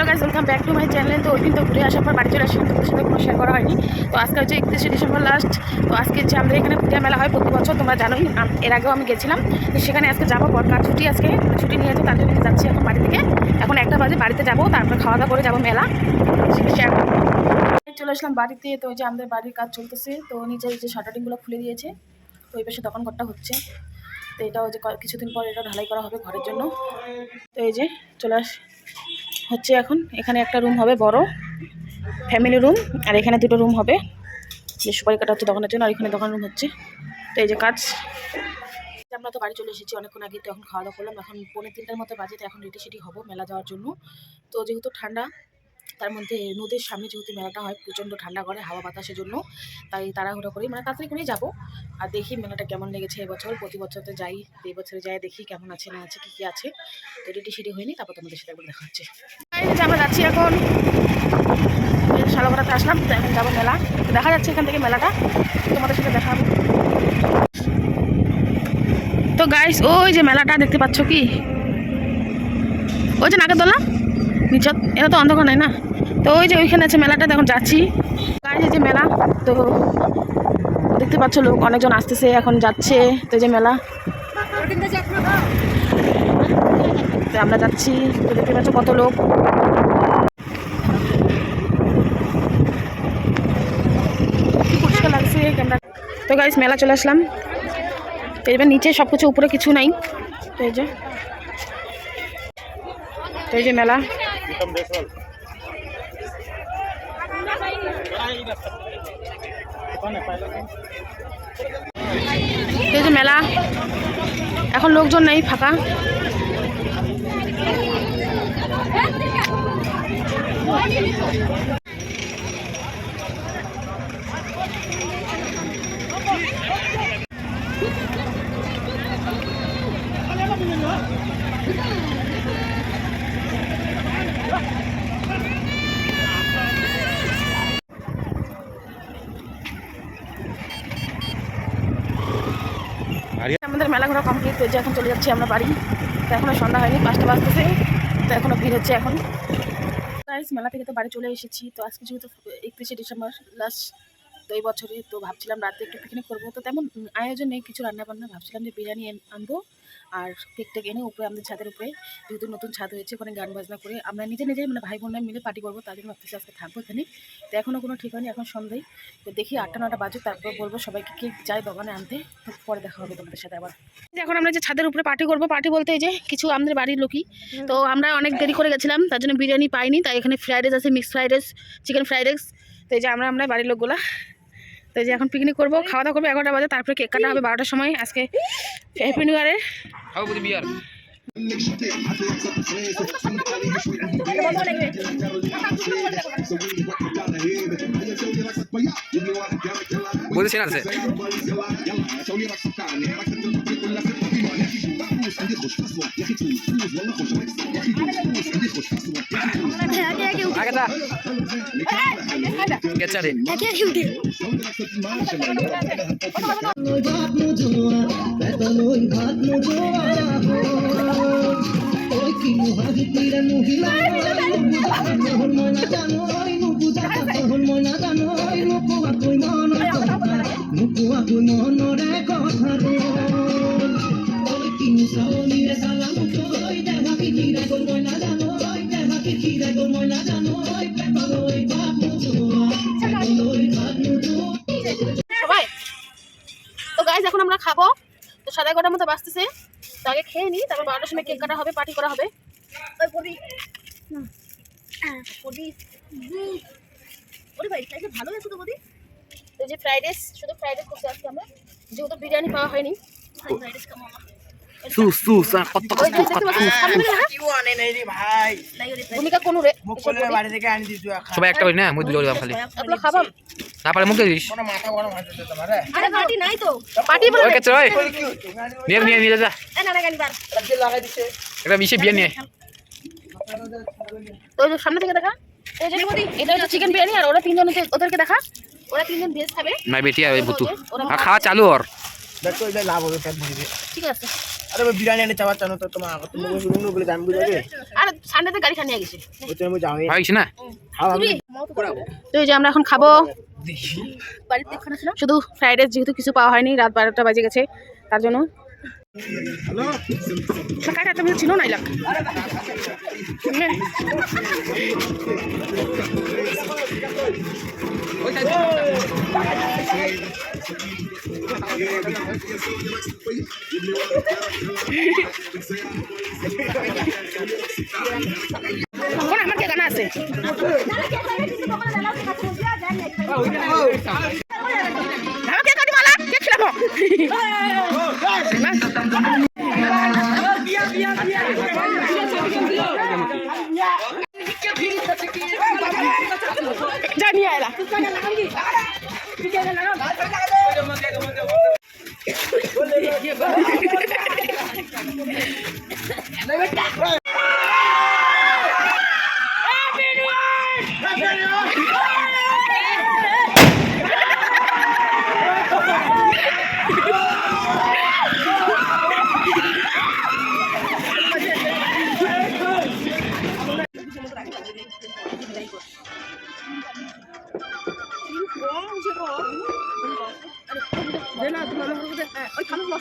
Hello guys welcome back to my channel তো ওই দিন তো ঘুরে আসার পর বাড়ি চলে আসলাম তোমাদের সাথে কোনো শেয়ার করা হয়নি। তো আজকে হচ্ছে একত্রিশে ডিসেম্বর লাস্ট তো আজকে হচ্ছে আমাদের এখানে পূজা মেলা হয় প্রতি বছর, তোমরা জানোই। এর আগেও আমি গেছিলাম। তো সেখানে আজকে যাব বরকার ছুটি আজকে ছুটি নিয়েছে তার জন্য যাচ্ছি এখন বাড়ি থেকে। এখন একটা বাজে, বাড়িতে যাব, তারপর খাওয়া দাওয়া করে যাব মেলা। শেয়ার চলে আসলাম বাড়িতে, তো ওই যে আমাদের বাড়ির কাজ চলতেছে, তো নিচে যে শাটারিংগুলো খুলে দিয়েছে, তো ওই পাশে দোকান ঘরটা হচ্ছে। তো এটাও যে কিছুদিন পর এটা ঢালাই করা হবে ঘরের জন্য। তো এই যে, চলে আস হচ্ছে এখন এখানে একটা রুম হবে বড় ফ্যামিলি রুম আর এখানে দুটো রুম হবে। যে সুপারি কাটা হচ্ছে দোকানের জন্য, আর এখানে দোকান রুম হচ্ছে। তো এই যে কাজ। আমরা তো বাড়ি চলে এসেছি, অনেকক্ষণ আগে তো এখন খাওয়া দাওয়া করলাম। এখন পনেরো তিনটার মতো বাজে, তো এখন রেডি সেটি হব মেলা যাওয়ার জন্য। তো যেহেতু ঠান্ডা, তার মধ্যে নদীর সামনে যেহেতু মেলাটা হয়, প্রচণ্ড ঠান্ডা করে হাওয়া বাতাসের জন্য, তাই তাড়াহুড়ো করি মানে তাড়াতাড়ি করেই যাব। আর দেখি মেলাটা কেমন লেগেছে এবছর, প্রতি বছর তো যাই এই বছরে যাই, দেখি কেমন আছে, না আছে, কী কী আছে। তো রেডি সেটি হয়নি, তারপর তোমাদের সাথে একবার দেখা হচ্ছে। যাচ্ছি এখন। শালগড়াতে আসলাম, তো এখন যাব মেলা। দেখা যাচ্ছে এখান থেকে মেলাটা, তোমাদের সাথে দেখা হবে। তো গাইস ওই যে মেলাটা দেখতে পাচ্ছ কি? ওই যে নাগরদোলা, নিচত, এটা তো অন্ধকার নাই না? তো ওই যে ওইখানে আছে মেলাটা এখন যাচ্ছি। গাইস এই যে মেলা, তো দেখতে পাচ্ছ লোক, অনেকজন আসতেছে, এখন যাচ্ছে, তো যে মেলা। আমরা যাচ্ছি, তো দেখতে পাচ্ছ কত লোক কি পরিষ্কার লাগছে ক্যামেরা তো গাইস মেলা চলে আসলাম। তো এবার নিচে সব কিছু উপরে কিছু নাই। তো এই যে, তো এই যে মেলা। এই যে মেলা। এখন লোকজন নেই, ফাঁকা আমাদের মেলা ঘোরা কমপ্লিট হয়েছে, এখন চলে যাচ্ছি আমরা বাড়ি। তো এখনও সন্ধ্যা হয়নি, পাঁচটা বাজতেছে, তো এখনও ভিড় হচ্ছে এখন। গাইস মেলা থেকে তো বাড়ি চলে এসেছি, তো আজকে যেহেতু একত্রিশে ডিসেম্বর লাস্ট তো এই বছরে তো ভাবছিলাম রাতে একটু পিকনিক করব। তো তেমন আয়োজন নেই কিছু রান্নাবান্না ভাবছিলাম যে বিরিয়ানি আনব। আর কেক টেক এনে উপরে আমাদের ছাদের উপরে যেহেতু নতুন ছাদ হয়েছে ওখানে গান বাজনা করে আমরা নিজে নিজেই মানে ভাই বোনরা মিলে পার্টি করব তাদের জন্য ভাবতেছি আজকে থাকব এখানে। তো এখনও কোনো ঠিক হয়নি এখন সন্ধ্যায়। তো দেখি আটটা নটা বাজে তারপর বলব সবাইকে কেক যাই দোকানে আনতে। তো পরে দেখা হবে তোমাদের সাথে আবার। এখন আমরা যে ছাদের উপরে পার্টি করব পার্টি বলতে এই যে কিছু আমাদের বাড়ির লোকই। তো আমরা অনেক দেরি করে গেছিলাম তার জন্য বিরিয়ানি পাইনি তাই এখানে ফ্রাইড রাইস আছে mixed fried rice chicken fried rice তো এই যে আমরা আমরা বাড়ির লোকগুলা। তো এই যে এখন পিকনিক করব খাওয়া দাওয়া করব এগারোটা বাজে তারপরে কেক কাটা হবে বারোটার সময়। আজকে হ্যাপি নিউ ইয়ারের বুঝি কি মুহাগি তীরে মহিলা খাব। তো সাড়ে এগারোটার মতো বাঁচতেছে তো আগে খেয়ে নিই তারপর বারোটার সময় কেক কাটা হবে পার্টি করা হবে। ফ্রাইড ভালো আছে তো বদি তো যে ফ্রাইড রাইস শুধু ফ্রাইড রাইস করতে আজকে আমরা। যেহেতু বিরিয়ানি পাওয়া হয়নি। ফ্রাইড রাইস খাব আমরা। সু সু কত ওই যে দেখতে পাচ্ছ সামনে দিকে দেখা কিউ আনে নাই রে ভাই? ভূমিকা কোন রে? বাড়ি থেকে আনি দিছো সবাই একটা করি না? মুই দুজন খালি। আপনি খাবাম না পারে মুখে দিস। মাথা গরম হচ্ছে তোমার আরে পার্টি নাই তো। পার্টি বলে ওই কেছে ওই। কি হচ্ছে নিয়ে নিয়ে নিয়ে যা। এ না না গানিবার লাগাই দিছে? একটা মিশে বিয়ে নিয়ে। তো সামনে থেকে দেখা। এই যে এটা হচ্ছে চিকেন বিরিয়ানি আর ওরা তিনজন ওদেরকে দেখা। ওরা তিনজন ভেজ খাবে। না বেটি আর ভুতু। খাওয়া চালু ওর। দেখো এটা লাভ হবে ঠিক আছে। আরে আমি বিরিয়ানি এনে চাওয়ার জানো তো তোমার আগত শুনুন বলে আমি বুঝাবে আর সানডেতে গাড়ি খানিয়ে গেছে। ওই তো আমি যাওই ভাইছি না? খাও আমি তো যে আমরা এখন খাব। শুধু ফ্রাইড রাইস যেহেতু কিছু পাওয়া হয়নি রাত বারোটা বাজে গেছে তার জন্য। তুমি চিনো না ইলাক আমার কে গানা আছে আমাকে কাটি মালা কে খিলাবো জানি আয়লা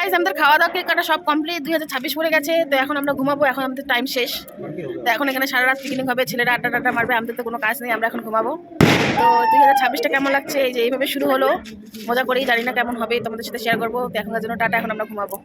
গাইজ আমাদের খাওয়া দাওয়া কেক সব কমপ্লিট দুই হাজার ছাব্বিশ পড়ে গেছে, তো এখন আমরা ঘুমাবো, এখন আমাদের টাইম শেষ। তো এখন এখানে সারা রাত পিকনিক হবে, ছেলেরা আড্ডা টাড্ডা মারবে, আমাদের তো কোনো কাজ নেই, আমরা এখন ঘুমাবো। তো দুই হাজার ছাব্বিশটা কেমন লাগছে? এই যে এইভাবে শুরু হলো, মজা করেই, জানি না কেমন হবে, তোমাদের সাথে শেয়ার করব। তো এখনকার জন্য টাটা, এখন আমরা ঘুমাবো।